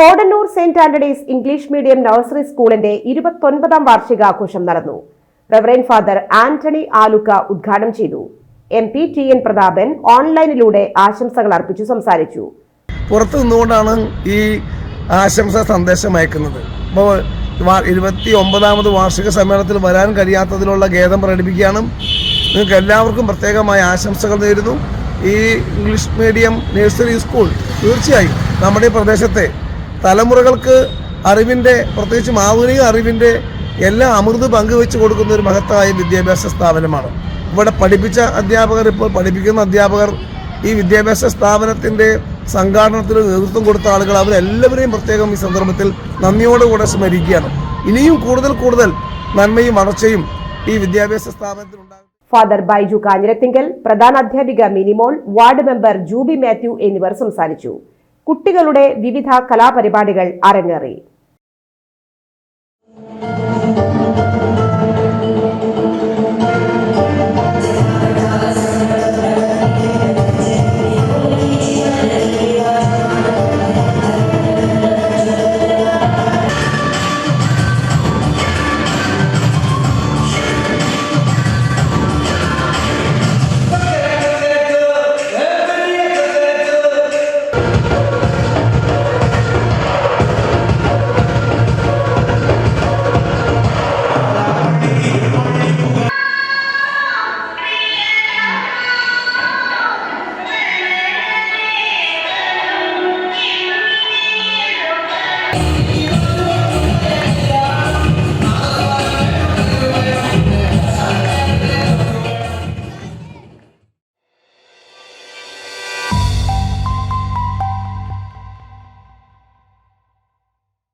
Kodannur saint Antony's English medium nursery സ്കൂളിന്റെ ഇരുപത്തൊൻപതാം വാർഷികാഘോഷം നടന്നു. റവറൻ ഫാദർ ആന്റണി ആലുക്ക ഉദ്ഘാടനം ചെയ്തു. M P T N Prathapan ഓൺലൈനിലൂടെ ആശംസകൾ അർപ്പിച്ചു സംസാരിച്ചു. പുറത്തു നിന്നുകൊണ്ടാണ് ഈ ആശംസ സന്ദേശം അയക്കുന്നത്. അപ്പോൾ ഇരുപത്തി ഒമ്പതാമത് വാർഷിക സമ്മേളനത്തിൽ വരാൻ കഴിയാത്തതിലുള്ള ഖേദം പ്രകടിപ്പിക്കുകയാണ്. നിങ്ങൾക്ക് എല്ലാവർക്കും പ്രത്യേകമായ ആശംസകൾ നേരുന്നു. ഈ ഇംഗ്ലീഷ് മീഡിയം നഴ്സറി സ്കൂൾ തീർച്ചയായും നമ്മുടെ പ്രദേശത്തെ തലമുറകൾക്ക് അറിവിന്റെ പ്രത്യേകിച്ചും ആധുനിക അറിവിന്റെ എല്ലാ അമൃത് പങ്കുവെച്ച് കൊടുക്കുന്ന ഒരു മഹത്തായ വിദ്യാഭ്യാസ സ്ഥാപനമാണ്. ഇവിടെ പഠിപ്പിച്ച അധ്യാപകർ ഇപ്പോൾ പഠിപ്പിക്കുന്ന അധ്യാപകർ ഈ വിദ്യാഭ്യാസ സ്ഥാപനത്തിന്റെ സംഘാടനത്തിന് നേതൃത്വം കൊടുത്ത ആളുകൾ അവരെല്ലാവരെയും പ്രത്യേകം ഈ സന്ദർഭത്തിൽ നന്ദിയോടുകൂടെ സ്മരിക്കുകയാണ്. ഇനിയും കൂടുതൽ കൂടുതൽ നന്മയും വളർച്ചയും ഈ വിദ്യാഭ്യാസ സ്ഥാപനത്തിലുണ്ടാകും ഫാദർ ബൈജു കാഞ്ഞിരത്തിങ്കൽ പ്രധാന അധ്യാപിക മിനിമോൾ വാർഡ് മെമ്പർ ജൂബി മാത്യു എന്നിവർ സംസാരിച്ചു. കുട്ടികളുടെ വിവിധ കലാപരിപാടികൾ അരങ്ങേറി.